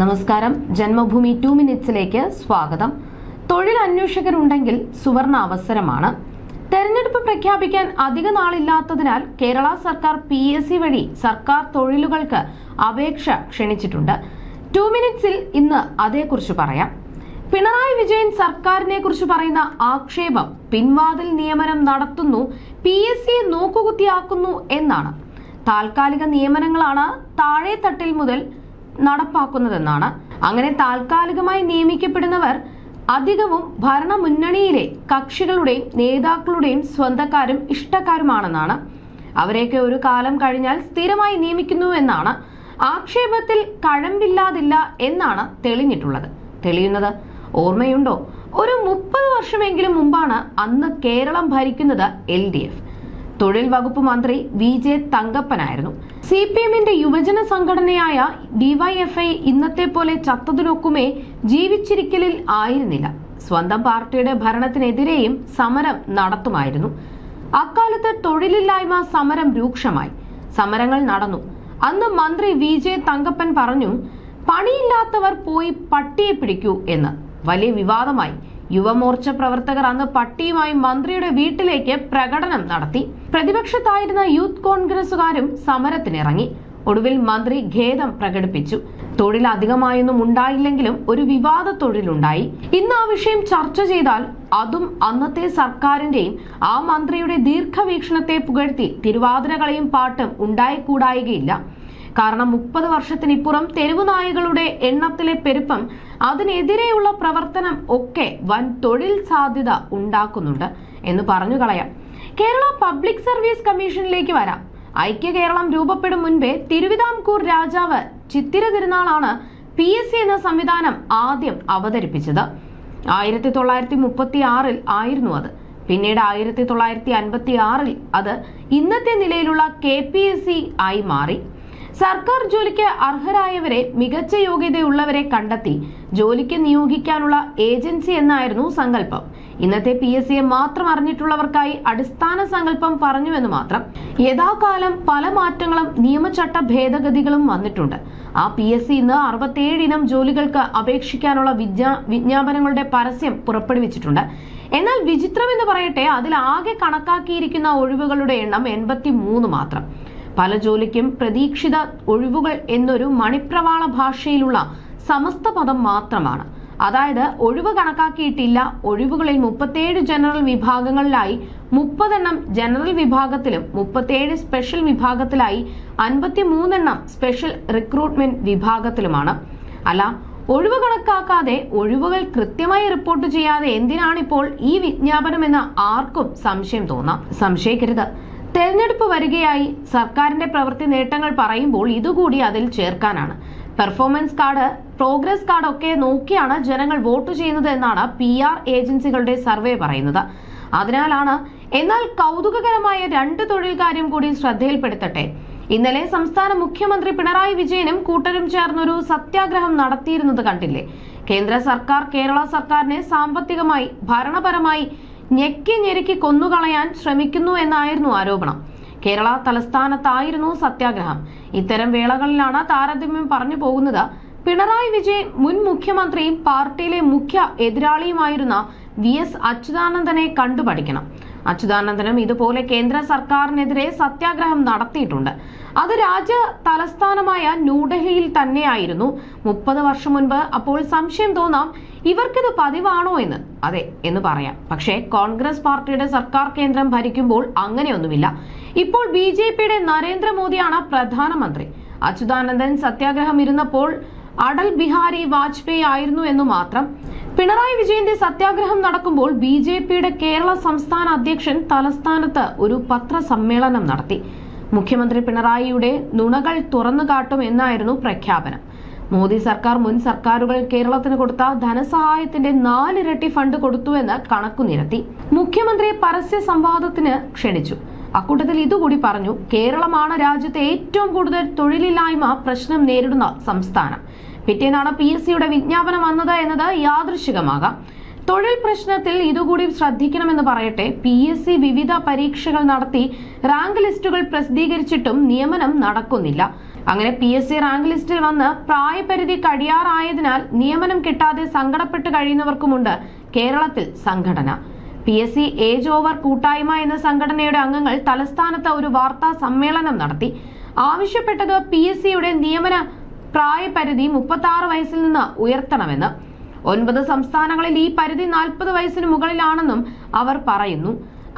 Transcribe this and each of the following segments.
നമസ്കാരം. ജന്മഭൂമി ടു മിനിറ്റ്സിലേക്ക് സ്വാഗതം. തൊഴിൽ അന്വേഷകരുണ്ടെങ്കിൽ സുവർണ അവസരമാണ്. തെരഞ്ഞെടുപ്പ് പ്രഖ്യാപിക്കാൻ അധിക നാളില്ലാത്തതിനാൽ കേരള സർക്കാർ പി എസ് സി വഴി സർക്കാർ തൊഴിലുകൾക്ക് അപേക്ഷ ക്ഷണിച്ചിട്ടുണ്ട്. ടു മിനിറ്റ്സിൽ ഇന്ന് അതേക്കുറിച്ച് പറയാം. പിണറായി വിജയൻ സർക്കാരിനെ കുറിച്ച് പറയുന്ന ആക്ഷേപം പിൻവാതിൽ നിയമനം നടത്തുന്നു പി എസ് സിയെ നോക്കുകുത്തിയാക്കുന്നു എന്നാണ്. താൽക്കാലിക നിയമനങ്ങളാണ് താഴെത്തട്ടിൽ മുതൽ നടപ്പാക്കുന്നതെന്നാണ്. അങ്ങനെ താൽക്കാലികമായി നിയമിക്കപ്പെടുന്നവർ അധികവും ഭരണ മുന്നണിയിലെ കക്ഷികളുടെയും നേതാക്കളുടെയും സ്വന്തക്കാരും ഇഷ്ടക്കാരുമാണെന്നാണ്. അവരെയൊക്കെ ഒരു കാലം കഴിഞ്ഞാൽ സ്ഥിരമായി നിയമിക്കുന്നു എന്നാണ്. ആക്ഷേപത്തിൽ കഴമ്പില്ലാതില്ല എന്നാണ് തെളിഞ്ഞിട്ടുള്ളത്. തെളിയുന്നത് ഓർമ്മയുണ്ടോ? ഒരു മുപ്പത് വർഷമെങ്കിലും മുമ്പാണ് അന്ന് കേരളം ഭരിക്കുന്നത് എൽ ഡി എഫ്. തൊഴിൽ വകുപ്പ് മന്ത്രി വി ജെ തങ്കപ്പനായിരുന്നു. സി പി എമ്മിന്റെ യുവജന സംഘടനയായ ഡിവൈഎഫ്ഐ ഇന്നത്തെ പോലെ ചത്തതിനൊക്കുമേ ജീവിച്ചിരിക്കലിൽ ആയിരുന്നില്ല. സ്വന്തം പാർട്ടിയുടെ ഭരണത്തിനെതിരെയും സമരം നടത്തുമായിരുന്നു. അക്കാലത്ത് തൊഴിലില്ലായ്മ സമരം രൂക്ഷമായി. സമരങ്ങൾ നടന്നു. അന്ന് മന്ത്രി വി ജെ തങ്കപ്പൻ പറഞ്ഞു പണിയില്ലാത്തവർ പോയി പട്ടിയെ പിടിക്കൂ എന്ന്. വലിയ വിവാദമായി. യുവമോർച്ച പ്രവർത്തകർ അന്ന് പട്ടിയുമായി മന്ത്രിയുടെ വീട്ടിലേക്ക് പ്രകടനം നടത്തി. പ്രതിപക്ഷത്തായിരുന്ന യൂത്ത് കോൺഗ്രസുകാരും സമരത്തിനിറങ്ങി. ഒടുവിൽ മന്ത്രി ഖേദം പ്രകടിപ്പിച്ചു. തൊഴിൽ അധികമായൊന്നും ഉണ്ടായില്ലെങ്കിലും ഒരു വിവാദ തൊഴിലുണ്ടായി. ഇന്ന് ആ വിഷയം ചർച്ച ചെയ്താൽ അതും അന്നത്തെ സർക്കാരിന്റെയും ആ മന്ത്രിയുടെ ദീർഘവീക്ഷണത്തെ പുകഴ്ത്തി തിരുവാതിരകളെയും പാട്ടും ഉണ്ടായിക്കൂടായികയില്ല. കാരണം മുപ്പത് വർഷത്തിനിപ്പുറം തെരുവു നായകളുടെ എണ്ണത്തിലെ പെരുപ്പം അതിനെതിരെയുള്ള പ്രവർത്തനം ഒക്കെ വൻ തൊഴിൽ സാധ്യത ഉണ്ടാക്കുന്നുണ്ട് എന്ന് പറഞ്ഞു കളയാം കേരള പബ്ലിക് സർവീസ് കമ്മീഷനിലേക്ക് വരാം. ഐക്യ കേരളം രൂപപ്പെടും മുൻപേ തിരുവിതാംകൂർ രാജാവ് ചിത്തിര തിരുനാളാണ് പി എസ് സി എന്ന സംവിധാനം ആദ്യം അവതരിപ്പിച്ചത്. ആയിരത്തി തൊള്ളായിരത്തി മുപ്പത്തി ആറിൽ ആയിരുന്നു അത്. പിന്നീട് ആയിരത്തി തൊള്ളായിരത്തി അൻപത്തി ആറിൽ അത് ഇന്നത്തെ നിലയിലുള്ള കെ പി എസ് സി ആയി മാറി. സർക്കാർ ജോലിക്ക് അർഹരായവരെ മികച്ച യോഗ്യതയുള്ളവരെ കണ്ടെത്തി ജോലിക്ക് നിയോഗിക്കാനുള്ള ഏജൻസി എന്നായിരുന്നു സങ്കല്പം. ഇന്നത്തെ പി എസ് സിയെ മാത്രം അറിഞ്ഞിട്ടുള്ളവർക്കായി അടിസ്ഥാന സങ്കല്പം പറഞ്ഞുവെന്ന് മാത്രം. യഥാകാലം പല മാറ്റങ്ങളും നിയമചട്ട ഭേദഗതികളും വന്നിട്ടുണ്ട്. ആ പി എസ് സി ഇന്ന് അറുപത്തിയേഴ് ഇനം ജോലികൾക്ക് അപേക്ഷിക്കാനുള്ള വിജ്ഞാ വിജ്ഞാപനങ്ങളുടെ പരസ്യം പുറപ്പെടുവിച്ചിട്ടുണ്ട്. എന്നാൽ വിചിത്രം എന്ന് പറയട്ടെ അതിൽ ആകെ കണക്കാക്കിയിരിക്കുന്ന ഒഴിവുകളുടെ എണ്ണം എൺപത്തി മൂന്ന് മാത്രം. പല ജോലിക്കും പ്രതീക്ഷിത ഒഴിവുകൾ എന്നൊരു മണിപ്രവാള ഭാഷയിലുള്ള സമസ്ത പദം മാത്രമാണ്. അതായത് ഒഴിവ് കണക്കാക്കിയിട്ടില്ല ഒഴിവുകളിൽ മുപ്പത്തേഴ് ജനറൽ വിഭാഗങ്ങളിലായി മുപ്പതെണ്ണം ജനറൽ വിഭാഗത്തിലും മുപ്പത്തേഴ് സ്പെഷ്യൽ വിഭാഗത്തിലായി അൻപത്തി മൂന്നെണ്ണം സ്പെഷ്യൽ റിക്രൂട്ട്മെന്റ് വിഭാഗത്തിലുമാണ്. അല്ല ഒഴിവ് കണക്കാക്കാതെ ഒഴിവുകൾ കൃത്യമായി റിപ്പോർട്ട് ചെയ്യാതെ എന്തിനാണിപ്പോൾ ഈ വിജ്ഞാപനം എന്ന് ആർക്കും സംശയം തോന്നാം. സംശയിക്കരുത്. തെരഞ്ഞെടുപ്പ് വരികയായി സർക്കാരിന്റെ പ്രവൃത്തി നേട്ടങ്ങൾ പറയുമ്പോൾ ഇതുകൂടി അതിൽ ചേർക്കാനാണ്. പെർഫോമൻസ് കാർഡ് പ്രോഗ്രസ് കാർഡ് ഒക്കെ നോക്കിയാണ് ജനങ്ങൾ വോട്ട് ചെയ്യുന്നത് എന്നാണ് പി ആർ ഏജൻസികളുടെ സർവേ പറയുന്നത്. അതിനാലാണ് എന്നാൽ കൗതുകകരമായ രണ്ട് തൊഴിൽ കാര്യം കൂടി ശ്രദ്ധയിൽപ്പെടുത്തട്ടെ. ഇന്നലെ സംസ്ഥാന മുഖ്യമന്ത്രി പിണറായി വിജയനും കൂട്ടരും ചേർന്നൊരു സത്യാഗ്രഹം നടത്തിയിരുന്നത് കണ്ടില്ലേ? കേന്ദ്ര സർക്കാർ കേരള സർക്കാരിനെ സാമ്പത്തികമായി ഭരണപരമായി ഞെക്കി ഞെരുക്കി കൊന്നുകളയാൻ ശ്രമിക്കുന്നു എന്നായിരുന്നു ആരോപണം. കേരള തലസ്ഥാനത്തായിരുന്നു സത്യാഗ്രഹം. ഇത്തരം വേളകളിലാണ് താരതമ്യം പറഞ്ഞു പോകുന്നത്. പിണറായി വിജയൻ മുൻ മുഖ്യമന്ത്രിയും പാർട്ടിയിലെ മുഖ്യ എതിരാളിയുമായിരുന്ന വി എസ് അച്യുതാനന്ദനെ കണ്ടുപഠിക്കണം. അച്യുതാനന്ദനും ഇതുപോലെ കേന്ദ്ര സർക്കാരിനെതിരെ സത്യാഗ്രഹം നടത്തിയിട്ടുണ്ട്. അത് രാജ്യ തലസ്ഥാനമായ ന്യൂഡൽഹിയിൽ തന്നെയായിരുന്നു. മുപ്പത് വർഷം മുൻപ് അപ്പോൾ സംശയം തോന്നാം ഇവർക്കിത് പതിവാണോ എന്ന്. അതെ എന്ന് പറയാം. പക്ഷേ കോൺഗ്രസ് പാർട്ടിയുടെ സർക്കാർ കേന്ദ്രം ഭരിക്കുമ്പോൾ അങ്ങനെയൊന്നുമില്ല. ഇപ്പോൾ ബി ജെ പിയുടെ നരേന്ദ്രമോദിയാണ് പ്രധാനമന്ത്രി. അച്യുതാനന്ദൻ സത്യാഗ്രഹം ഇരുന്നപ്പോൾ അടൽ ബിഹാരി വാജ്പേയി ആയിരുന്നു എന്ന് മാത്രം. പിണറായി വിജയന്റെ സത്യാഗ്രഹം നടക്കുമ്പോൾ ബി ജെ പിയുടെ കേരള സംസ്ഥാന അധ്യക്ഷൻ തലസ്ഥാനത്ത് ഒരു പത്രസമ്മേളനം നടത്തി. മുഖ്യമന്ത്രി പിണറായിയുടെ നുണകൾ തുറന്നു കാട്ടും എന്നായിരുന്നു പ്രഖ്യാപനം. മോദി സർക്കാർ മുൻ സർക്കാരുകൾ കേരളത്തിന് കൊടുത്ത ധനസഹായത്തിന്റെ നാലിരട്ടി ഫണ്ട് കൊടുത്തുവെന്ന് കണക്കു നിരത്തി. മുഖ്യമന്ത്രിയെ പരസ്യ സംവാദത്തിന് ക്ഷണിച്ചു. അക്കൂട്ടത്തിൽ ഇതുകൂടി പറഞ്ഞു കേരളമാണ് രാജ്യത്തെ ഏറ്റവും കൂടുതൽ തൊഴിലില്ലായ്മ പ്രശ്നം നേരിടുന്ന സംസ്ഥാനം. പിറ്റേന്നാണ് പി എസ് സിയുടെ വിജ്ഞാപനം വന്നത് എന്നത് യാദൃശികമാകാം. തൊഴിൽ പ്രശ്നത്തിൽ ഇതുകൂടി ശ്രദ്ധിക്കണമെന്ന് പറയട്ടെ പി എസ് സി വിവിധ പരീക്ഷകൾ നടത്തി റാങ്ക് ലിസ്റ്റുകൾ പ്രസിദ്ധീകരിച്ചിട്ടും നിയമനം നടക്കുന്നില്ല. അങ്ങനെ പി എസ് സി റാങ്ക് ലിസ്റ്റിൽ വന്ന് പ്രായപരിധി കഴിയാറായതിനാൽ നിയമനം കിട്ടാതെ സങ്കടപ്പെട്ട് കഴിയുന്നവർക്കുമുണ്ട് കേരളത്തിൽ സംഘടന. P S C age over കൂട്ടായ്മ എന്ന സംഘടനയുടെ അംഗങ്ങൾ തലസ്ഥാനത്ത് ഒരു വാർത്താ സമ്മേളനം നടത്തി. ആവശ്യപ്പെട്ടത് പി എസ് സിയുടെ നിയമന പ്രായപരിധി മുപ്പത്തി വയസ്സിൽ നിന്ന് ഉയർത്തണമെന്ന്. ഒൻപത് സംസ്ഥാനങ്ങളിൽ ഈ പരിധി നാൽപ്പത് വയസ്സിന് മുകളിലാണെന്നും അവർ പറയുന്നു.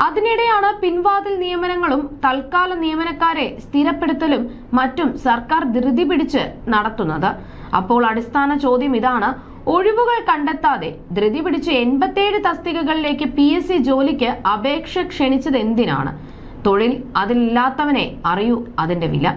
അതിനിടെയാണ് പിൻവാതിൽ നിയമനങ്ങളും തൽക്കാല നിയമനക്കാരെ സ്ഥിരപ്പെടുത്തലും മറ്റും സർക്കാർ ധൃതി പിടിച്ച് നടത്തുന്നത്. അപ്പോൾ അടിസ്ഥാന ചോദ്യം ഇതാണ്. ഒഴിവുകൾ കണ്ടെത്താതെ ധൃതി പിടിച്ച് എൺപത്തിയേഴ് തസ്തികകളിലേക്ക് പി എസ് സി ജോലിക്ക് അപേക്ഷ ക്ഷണിച്ചത് എന്തിനാണ്? തൊഴിൽ അതിലില്ലാത്തവനെ അറിയൂ അതിന്റെ വില.